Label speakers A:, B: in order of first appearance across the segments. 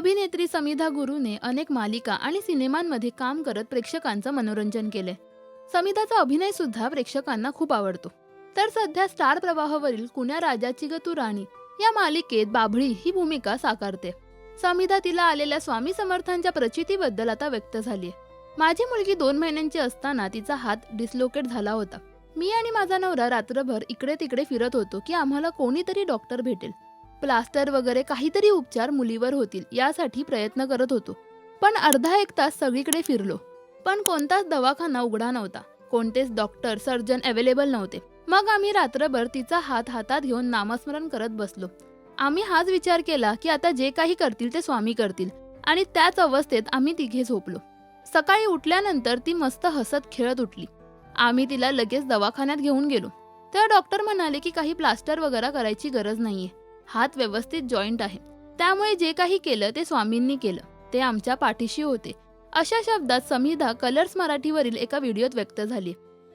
A: अभिनेत्री समिधा गुरुने अनेक मालिका आणि सिनेमांमध्ये काम करत प्रेक्षकांचं मनोरंजन केले समिधाचा अभिनय सुद्धा प्रेक्षकांना खूप आवडतो. तर सध्या स्टार प्रवाहावरील कुण्या राजाची ग तू राणी या मालिकेत बाभळी ही भूमिका साकारते. समिधा तिला आलेल्या स्वामी समर्थांच्या प्रचितीबद्दल आता व्यक्त झालीय. माझी मुलगी दोन महिन्यांची असताना तिचा हात डिस्लोकेट झाला होता. मी आणि माझा नवरा रात्रभर इकडे तिकडे फिरत होतो की आम्हाला कोणीतरी डॉक्टर भेटेल. प्लास्टर वगैरे काहीतरी उपचार मुलीवर होतील यासाठी प्रयत्न करत होतो. पण अर्धा एक तास सगळीकडे फिरलो. पण कोणताच दवाखाना उघडा नव्हता. कोणतेच डॉक्टर सर्जन अवेलेबल नव्हते. मग आम्ही रात्रभर तिचा हात हातात घेऊन नामस्मरण करत बसलो. आम्ही हाच विचार केला की आता जे काही करतील ते स्वामी करतील आणि त्याच अवस्थेत आम्ही तिघे झोपलो. सकाळी उठल्यानंतर ती मस्त हसत खेळत उठली. आम्ही तिला लगेच दवाखान्यात घेऊन गेलो. तेव्हा डॉक्टर म्हणाले की काही प्लास्टर वगैरे करायची गरज नाहीये. हात व्यवस्थित जॉईंट आहे. त्यामुळे जे काही केलं ते स्वामींनी केलं. ते आमच्या पाठीशी होते. अशा शब्दात समिधा कलर्स मराठीवरील एका व्हिडिओत व्यक्त झाली.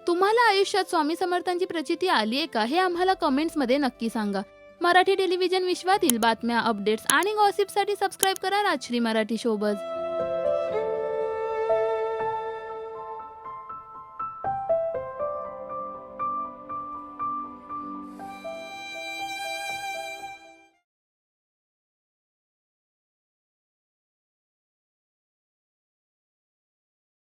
A: तुम्हाला आयुष्यात स्वामी समर्थांची प्रचिती आली आहे का हे आम्हाला कमेंट्समध्ये नक्की सांगा. मराठी टेलिव्हिजन विश्वातील बातम्या अपडेट्स आणि गॉसिपसाठी सबस्क्राईब करा राजश्री मराठी शोबज